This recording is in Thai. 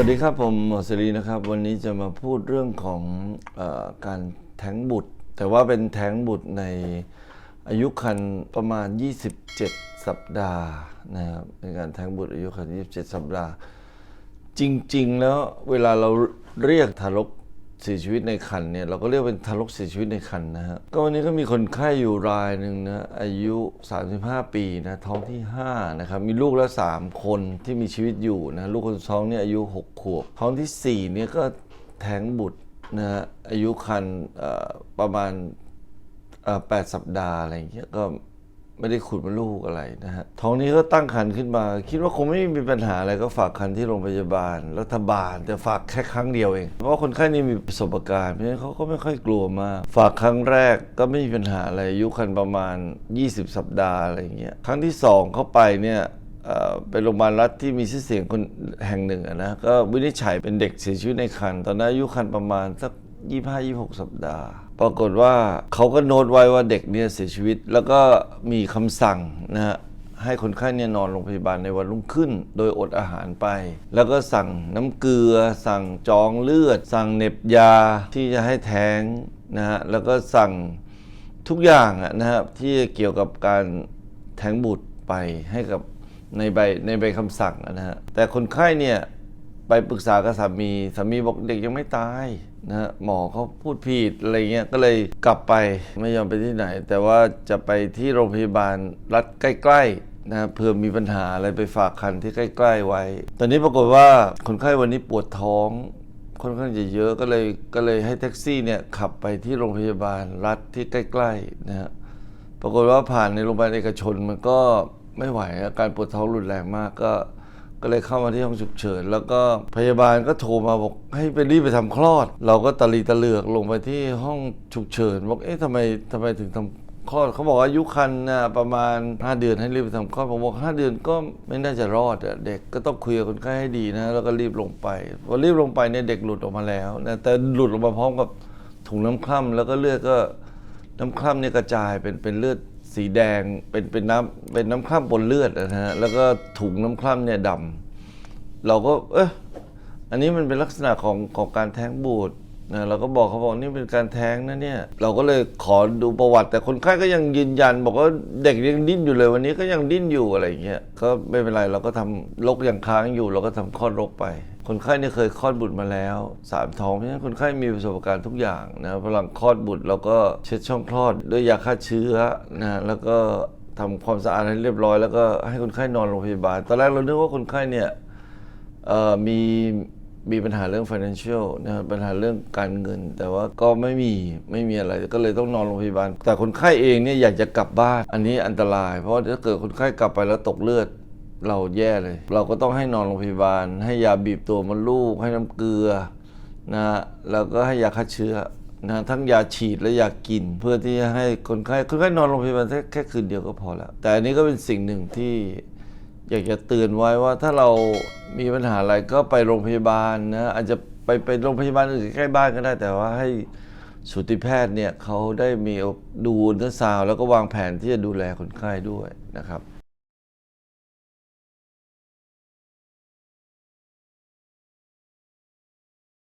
วัสดีครับผมหมอสรีนะครับ วันนี้จะมาพูดเรื่องของอการแท้งบุตร แต่ว่าเป็นแท้งบุตรในอายุครรภ์ประมาณ 27 สัปดาห์นะครับในการแท้งบุตรอายุครรภ์27 สัปดาห์ จริง ๆ แล้วเวลาเราเรียกทารก เสียชีวิตในครรภ์เนี่ยเราก็เรียกเป็นทารกเสียชีวิตในครรภ์นะฮะก็วันนี้ก็มีคนไข้อยู่รายหนึ่งนะอายุ 35 ปีนะท้องที่5นะครับมีลูกแล้ว 3 คนที่มีชีวิตอยู่นะลูกคนสุดท้องเนี่ยอายุ 6 ขวบ ท้องทีสี่ 4 เนี่ยก็แท้งบุตรนะฮะอายุครรภ์เอ่อประมาณเอ่อแปดสัปดาห์อะไรอย่างเงี้ยก็ ไม่ได้ขุดมาลูกอะไรนะฮะท้องนี้ก็ตั้งครรภ์ขึ้นมา คิดว่าคงไม่มีปัญหาอะไรก็ฝากครรภ์ที่โรงพยาบาล รัฐบาลแต่ฝากแค่ครั้งเดียวเอง เพราะคนไข้นี่มีประสบการณ์เพราะฉะนั้นเขาก็ไม่ค่อยกลัวมากฝากครั้งแรกก็ไม่มีปัญหาอะไรอายุครรภ์ประมาณ 20 สัปดาห์อะไรอย่างเงี้ยครั้งที่สองเข้าไปเนี่ยเป็นโรงพยาบาลรัฐที่มีชื่อเสียงคนแห่งหนึ่งนะก็วินิจฉัยเป็นเด็กเสียชีวิตในครรภ์ตอนนั้นอายุครรภ์ประมาณสัก25-26 สัปดาห์ ปรากฏว่าเขาก็โน้ตไว้ว่าเด็กเนี่ยเสียชีวิต แล้วก็มีคำสั่งนะฮะให้คนไข้เนี่ยนอนโรงพยาบาลในวันรุ่งขึ้น โดยอดอาหารไป แล้วก็สั่งน้ำเกลือ สั่งจองเลือด สั่งเน็บยาที่จะให้แท้งนะฮะแล้วก็สั่งทุกอย่างอะนะครับที่เกี่ยวกับการแท้งบุตรไปให้กับในใบในใบคำสั่งนะฮะแต่คนไข้เนี่ย ไปปรึกษากับสามีสามีบอกเด็กยังไม่ตายนะฮะหมอเขาพูดผิดอะไรเงี้ยก็เลยกลับไปไม่ยอมไปที่ไหน แต่ว่าจะไปที่โรงพยาบาลรัฐใกล้ๆนะเผื่อมีปัญหาอะไรไปฝากคันที่ใกล้ ๆ ไว้ ตอนนี้ปรากฏว่าคนไข้วันนี้ปวดท้องค่อนข้างจะเยอะก็เลยก็เลยให้แท็กซี่เนี่ยขับไปที่โรงพยาบาลรัฐที่ใกล้ๆนะฮะปรากฏว่าผ่านในโรงพยาบาลเอกชนมันก็ไม่ไหวอาการปวดท้องรุนแรงมากก็ ก็เลยเข้ามาที่ห้องฉุกเฉิน แล้วก็พยาบาลก็โทรมาบอกให้ไปรีบไปทำคลอด เราก็ตะลีตะเหลือกลงไปที่ห้องฉุกเฉินบอกเอ๊ะทำไมทำไมถึงทำคลอดเขาบอกอายุครรภ์น่ะประมาณ 5 เดือนให้รีบไปทำคลอดผมบอก5เดือนก็ไม่น่าจะรอดอะเด็กก็ต้องคุยกับคนไข้ให้ดีนะ แล้วก็รีบลงไปพอรีบลงไปเนี่ยเด็กหลุดออกมาแล้วนะแต่หลุดออกมาพร้อมกับถุงน้ำคร่ำแล้วก็เลือดก็น้ำคร่ำเนี่ยกระจายเป็นเป็นเลือด สีแดงเป็นเป็นน้ำเป็นน้ำคร่ำปนเลือดนะฮะแล้วก็ถุงน้ำคร่ำเนี่ยดำเราก็เอออันนี้มันเป็นลักษณะของของการแท้งบูด นะเราก็บอกเขาบอกนี่เป็นการแท้งนะเนี่ย เราก็เลยขอดูประวัติ แต่คนไข้ก็ยังยืนยัน บอกว่าเด็กยังดิ้นอยู่เลยวันนี้ก็ยังดิ้นอยู่อะไรอย่างเงี้ยก็ไม่เป็นไรเราก็ทำลกยังค้างอยู่ เราก็ทำคลอดลกไป คนไข้เนี่ยเคยคลอดบุตรมาแล้วสามท้องเพราะฉะนั้นคนไข้มีประสบการณ์ทุกอย่างนะพลังคลอดบุตรเราก็เช็ดช่องคลอดด้วยยาฆ่าเชื้อนะแล้วก็ทำความสะอาดให้เรียบร้อยแล้วก็ให้คนไข้นอนโรงพยาบาลตอนแรกเรานึกว่าคนไข้เนี่ยมี มีปัญหาเรื่อง financial นะครับปัญหาเรื่องการเงิน แต่ว่าก็ไม่มีไม่มีอะไรก็เลยต้องนอนโรงพยาบาล แต่คนไข้เองเนี่ยอยากจะกลับบ้าน อันนี้อันตราย เพราะว่าถ้าเกิดคนไข้กลับไปแล้วตกเลือดเราแย่เลย เราก็ต้องให้นอนโรงพยาบาล ให้ยาบีบตัวมดลูก ให้น้ำเกลือนะแล้วก็ให้ยาฆ่าเชื้อนะทั้งยาฉีดและยากิน เพื่อที่จะให้คนไข้คนไข้นอนโรงพยาบาลแค่คืนเดียวก็พอแล้ว แต่อันนี้ก็เป็นสิ่งหนึ่งที่ อยากจะเตือนไว้ว่าถ้าเรามีปัญหาอะไรก็ไปโรงพยาบาลนะอาจจะไปไปโรงพยาบาลอื่นใกล้บ้านก็ได้ แต่ว่าให้สูติแพทย์เนี่ยเขาได้มีดูอุลตราซาวด์แล้วก็วางแผนที่จะดูแลคนไข้ด้วยนะครับ